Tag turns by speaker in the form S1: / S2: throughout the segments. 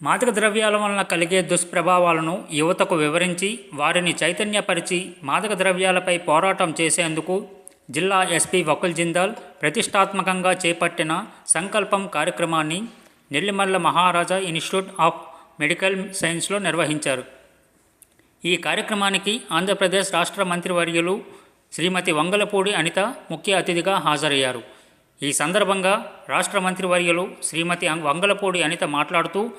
S1: మాదక ద్రవ్యాల వలన కలిగే దుష్ప్రభావాలను యువతకు వివరించి వారిని చైతన్యపరిచి మాదక ద్రవ్యాలపై పోరాటం చేసేందుకు జిల్లా ఎస్పీ వకుల్ జిందాల్ ప్రతిష్టాత్మకంగా చేపట్టిన సంకల్పం కార్యక్రమాన్ని Nellimarla Maharaja institute of medical సైన్స్లో నిర్వహించారు. ఈ కార్యక్రమానికి ఆంధ్రప్రదేశ్ రాష్ట్ర మంత్రివర్యులు శ్రీమతి వంగలపూడి అనిత ముఖ్య అతిథిగా హాజరయ్యారు. ఈ సందర్భంగా రాష్ట్ర మంత్రివర్యులు శ్రీమతి వంగలపూడి అనిత మాట్లాడుతూ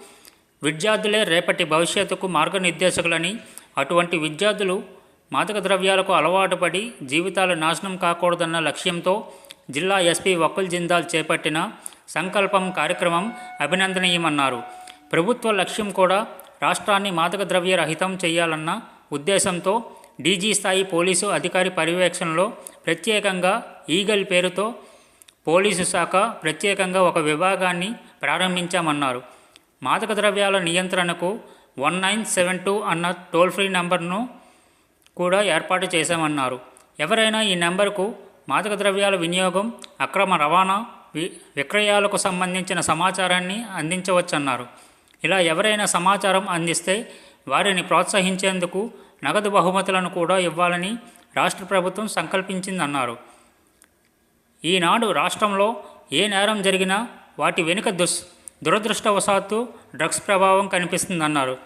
S1: విద్యార్థులే రేపటి భవిష్యత్తుకు మార్గనిర్దేశకులని అటువంటి విద్యార్థులు మాదక ద్రవ్యాలకు అలవాటు పడి జీవితాలు నాశనం కాకూడదన్న లక్ష్యంతో జిల్లా ఎస్పీ వకుల్ జిందాల్ చేపట్టిన సంకల్పం కార్యక్రమం అభినందనీయమన్నారు. ప్రభుత్వ లక్ష్యం కూడా రాష్ట్రాన్ని మాదక ద్రవ్య రహితం చేయాలన్న ఉద్దేశంతో డీజీ స్థాయి పోలీసు అధికారి పర్యవేక్షణలో ప్రత్యేకంగా ఈగల్ పేరుతో పోలీసు శాఖ ప్రత్యేకంగా ఒక విభాగాన్ని ప్రారంభించామన్నారు. మాదక ద్రవ్యాల నియంత్రణకు వన్ నైన్ సెవెన్ టూ అన్న టోల్ ఫ్రీ నంబర్ను కూడా ఏర్పాటు చేశామన్నారు. ఎవరైనా ఈ నెంబర్కు మాదక ద్రవ్యాల వినియోగం అక్రమ రవాణా వి విక్రయాలకు సంబంధించిన సమాచారాన్ని అందించవచ్చన్నారు. ఇలా ఎవరైనా సమాచారం అందిస్తే వారిని ప్రోత్సహించేందుకు నగదు బహుమతులను కూడా ఇవ్వాలని రాష్ట్ర ప్రభుత్వం సంకల్పించిందన్నారు. ఈనాడు రాష్ట్రంలో ఏ నేరం జరిగినా వాటి వెనుక దుస్ దురదృష్టవశాత్తు డ్రగ్స్ ప్రభావం కనిపిస్తుందన్నారు.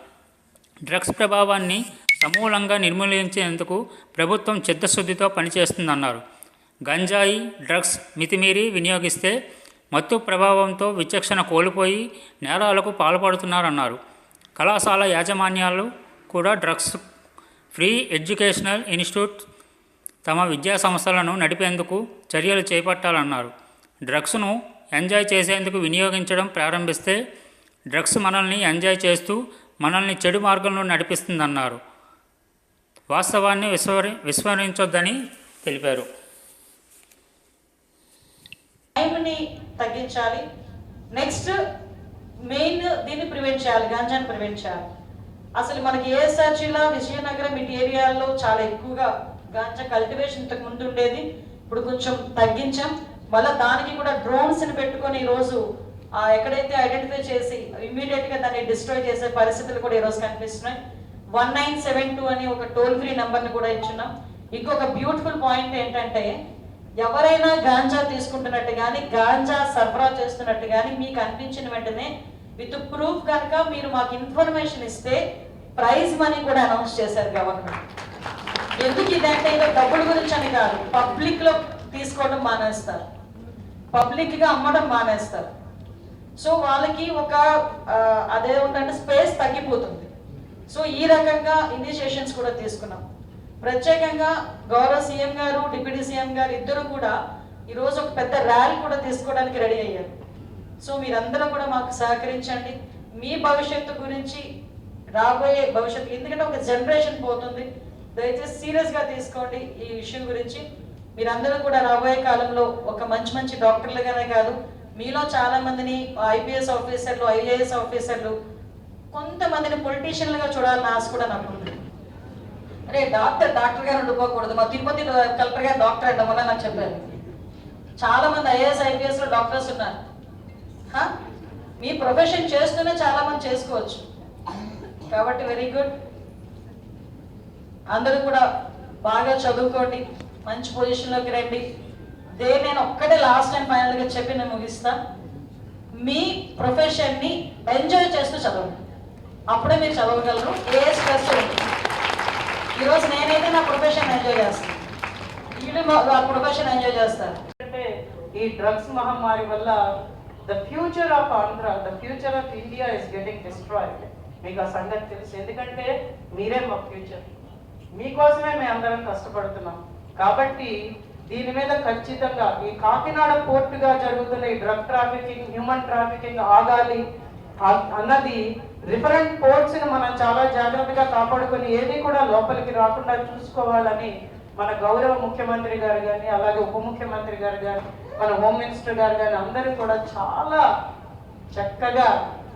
S1: డ్రగ్స్ ప్రభావాన్ని సమూలంగా నిర్మూలించేందుకు ప్రభుత్వం చిత్తశుద్ధితో పనిచేస్తుందన్నారు. గంజాయి డ్రగ్స్ మితిమీరి వినియోగిస్తే మత్తు ప్రభావంతో విచక్షణ కోల్పోయి నేరాలకు పాల్పడుతున్నారన్నారు. కళాశాల యాజమాన్యాలు కూడా డ్రగ్స్ ఫ్రీ ఎడ్యుకేషనల్ ఇన్స్టిట్యూట్ తమ విద్యా సంస్థలను నడిపేందుకు చర్యలు చేపట్టాలన్నారు. డ్రగ్స్ను ఎంజాయ్ చేసేందుకు వినియోగించడం ప్రారంభిస్తే డ్రగ్స్ మనల్ని ఎంజాయ్ చేస్తూ మనల్ని చెడు మార్గంలో నడిపిస్తుందన్నారు. వాస్తవాన్ని విస్మరి విస్మరించొద్దని తెలిపారు.
S2: టైంని తగ్గించాలి. నెక్స్ట్ మెయిన్ దీన్ని ప్రివెంట్ చేయాలి గాంజాని ప్రివెంట్ చేయాలి. అసలు మనకి ఏఎస్ఆర్ జిల్లా విజయనగరం ఇటు ఏరియాల్లో చాలా ఎక్కువగా గాంజా కల్టివేషన్ ఇంతకు ముందు ఉండేది. ఇప్పుడు కొంచెం తగ్గించాం. మళ్ళీ దానికి కూడా డ్రోన్స్ని పెట్టుకొని ఈరోజు ఎక్కడైతే ఐడెంటిఫై చేసి ఇమీడియట్గా దాన్ని డిస్ట్రాయ్ చేసే పరిస్థితులు కూడా ఈరోజు కనిపిస్తున్నాయి. వన్ నైన్ సెవెన్ టూ అని ఒక టోల్ ఫ్రీ ని కూడా ఇచ్చున్నాం. ఇంకొక బ్యూటిఫుల్ పాయింట్ ఏంటంటే ఎవరైనా గాంజా తీసుకుంటున్నట్టు కానీ గాంజా సరఫరా చేస్తున్నట్టు కానీ మీకు అనిపించిన వెంటనే విత్ ప్రూఫ్ కనుక మీరు మాకు ఇన్ఫర్మేషన్ ఇస్తే ప్రైజ్ మనీ కూడా అనౌన్స్ చేశారు గవర్నమెంట్. ఎందుకు ఇదంటే ఏదో డబ్బుల గురించి అని కాదు పబ్లిక్లో తీసుకోవడం మానేస్తారు. పబ్లిక్గా అమ్మడం మానేస్తారు. సో వాళ్ళకి ఒక అదే ఉందంటే స్పేస్ తగ్గిపోతుంది. సో ఈ రకంగా ఇనిషియేషన్స్ కూడా తీసుకున్నాం. ప్రత్యేకంగా గౌరవ సీఎం గారు డిప్యూటీ సీఎం గారు ఇద్దరు కూడా ఈరోజు ఒక పెద్ద ర్యాలీ కూడా తీసుకోవడానికి రెడీ అయ్యారు. సో మీరందరూ కూడా మాకు సహకరించండి. మీ భవిష్యత్తు గురించి రాబోయే భవిష్యత్తు ఎందుకంటే ఒక జనరేషన్ పోతుంది. దయచేసి సీరియస్గా తీసుకోండి ఈ విషయం గురించి. మీరందరూ కూడా రాబోయే కాలంలో ఒక మంచి మంచి డాక్టర్లుగానే కాదు మీలో చాలా మందిని ఐపీఎస్ ఆఫీసర్లు ఐఏఎస్ ఆఫీసర్లు కొంతమందిని పొలిటీషియన్లుగా చూడాలని ఆశ కూడా నాకు ఉంది. అరే డాక్టర్ డాక్టర్ గారు ఉండిపోకూడదు. మా తిరుపతి కలెక్టర్ గారు డాక్టర్ అంట మొన్న నాకు చెప్పారు. చాలా మంది ఐఏఎస్ ఐపీఎస్లో డాక్టర్స్ ఉన్నారు. మీ ప్రొఫెషన్ చేస్తూనే చాలా మంది చేసుకోవచ్చు. కాబట్టి వెరీ గుడ్ అందరూ కూడా బాగా చదువుకోండి మంచి పొజిషన్లోకి రండి. దే నేను ఒక్కటే లాస్ట్ టైం ఫైనల్గా చెప్పి నేను ముగిస్తా. మీ ప్రొఫెషన్ని ఎంజాయ్ చేస్తూ చదవండి. అప్పుడే మీరు చదవగలరు. ఏ స్ట్రెస్ ఈరోజు నేనైతే నా ప్రొఫెషన్ ఎంజాయ్ చేస్తాను. వీళ్ళు మా ప్రొఫెషన్ ఎంజాయ్ చేస్తారు.
S3: అంటే ఈ డ్రగ్స్ మహమ్మారి వల్ల the future of Andhra the future of India is getting destroyed మీకు ఆ సంగతి తెలుసు. ఎందుకంటే మీరే మా ఫ్యూచర్ మీకోసమే మేము అందరం కష్టపడుతున్నాం. కాబట్టి దీని మీద ఖచ్చితంగా ఈ కాకినాడ పోర్టుగా జరుగుతున్న ఈ డ్రగ్ ట్రాఫికింగ్ హ్యూమన్ ట్రాఫికింగ్ ఆగాలి అన్నది రిఫరెంట్ పోర్ట్స్ని మనం చాలా జాగ్రత్తగా కాపాడుకొని ఏది కూడా లోపలికి రాకుండా చూసుకోవాలని మన గౌరవ ముఖ్యమంత్రి గారు కానీ అలాగే ఉప ముఖ్యమంత్రి గారు కానీ మన హోమ్ మినిస్టర్ గారు కానీ అందరూ కూడా చాలా చక్కగా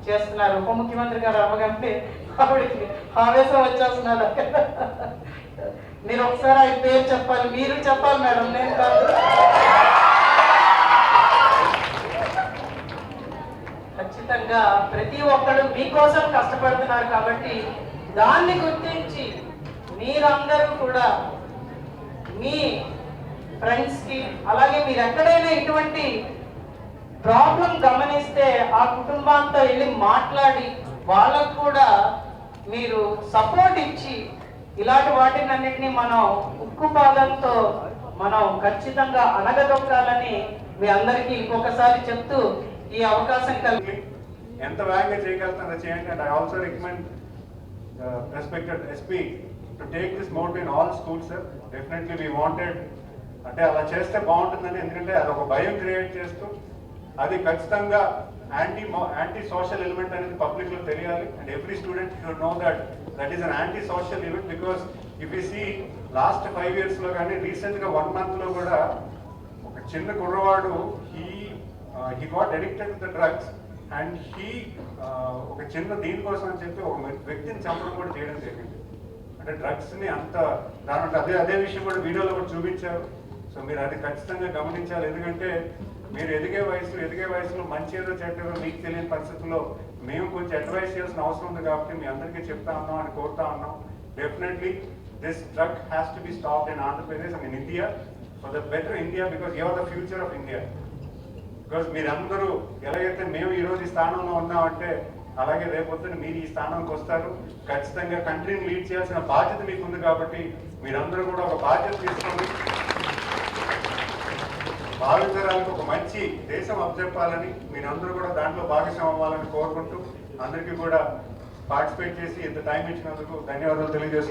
S3: చేస్తున్నారు. ఉప ముఖ్యమంత్రి గారు అవ్వగంటే ఆవిడకి ఆవేశం వచ్చేస్తున్నారు. మీరు ఒకసారి ఆయన పేరు చెప్పాలి. మీరు చెప్పాలి మేడం నేను కాదు. ఖచ్చితంగా ప్రతి ఒక్కరు మీకోసం కష్టపడుతున్నారు కాబట్టి దాన్ని గుర్తించి మీరందరూ కూడా మీ ఫ్రెండ్స్కి అలాగే మీరు ఎక్కడైనా ఇటువంటి ప్రాబ్లం గమనిస్తే ఆ కుటుంబంతో వెళ్ళి మాట్లాడి వాళ్ళకు కూడా మీరు సపోర్ట్ ఇచ్చి ఇలాంటి వాటినన్నిటినీ మనం ఉక్కు పాదంతో మనం ఖచ్చితంగా అనగదొక్కాలని మీ అందరికీ ఇంకొకసారి చెప్తూ ఈ అవకాశం కలిగి
S4: ఎంత వేగంగా చేయగలుగుతారో చేయండి. And I also recommend respected SP to take this mote in all schools sir definitely we wanted అంటే అలా చేస్తే బాగుంటుందని. ఎందుకంటే అది ఒక భయం క్రియేట్ చేస్తూ అది ఖచ్చితంగా యాంటీ యాంటీ సోషల్ ఎలిమెంట్ అనేది పబ్లిక్లో తెలియాలి. And every student should know that that is an anti social event because if you see last five ఇయర్స్లో కానీ రీసెంట్గా వన్ మంత్లో కూడా ఒక చిన్న కుర్రవాడు he he got addicted the drugs and he uh, ఒక చిన్న దీనికోసం అని చెప్పి ఒక వ్యక్తిని చంపడం కూడా చేయడం జరిగింది. అంటే డ్రగ్స్ని అంత దాని అదే అదే విషయం కూడా వీడియోలో కూడా చూపించారు. సో మీరు అది ఖచ్చితంగా గమనించాలి. ఎందుకంటే మీరు ఎదిగే వయసు ఎదిగే వయసులో మంచి ఏదో చెడ్డదో మీకు తెలియని పరిస్థితుల్లో మేము కొంచెం అడ్వైస్ చేయాల్సిన అవసరం ఉంది కాబట్టి మీ అందరికీ చెప్తా ఉన్నాం అని కోరుతా ఉన్నాం. Definitely this drug has to be stop in Andhra Pradesh and in India for the better India because your the future of India because మీరందరూ ఎలాగైతే మేము ఈరోజు ఈ స్థానంలో ఉన్నామంటే అలాగే రేపొద్దున మీరు ఈ స్థానానికి వస్తారు. ఖచ్చితంగా కంట్రీని లీడ్ చేయాల్సిన బాధ్యత మీకు ఉంది కాబట్టి మీరందరూ కూడా ఒక బాధ్యత తీసుకొని భావితరాలకు ఒక మంచి దేశం అప్పచెప్పాలని మీరందరూ కూడా దాంట్లో భాగస్వామ్యం అవ్వాలని కోరుకుంటూ అందరికీ కూడా పార్టిసిపేట్ చేసి ఇంత టైం ఇచ్చినందుకు ధన్యవాదాలు తెలియజేస్తున్నాను.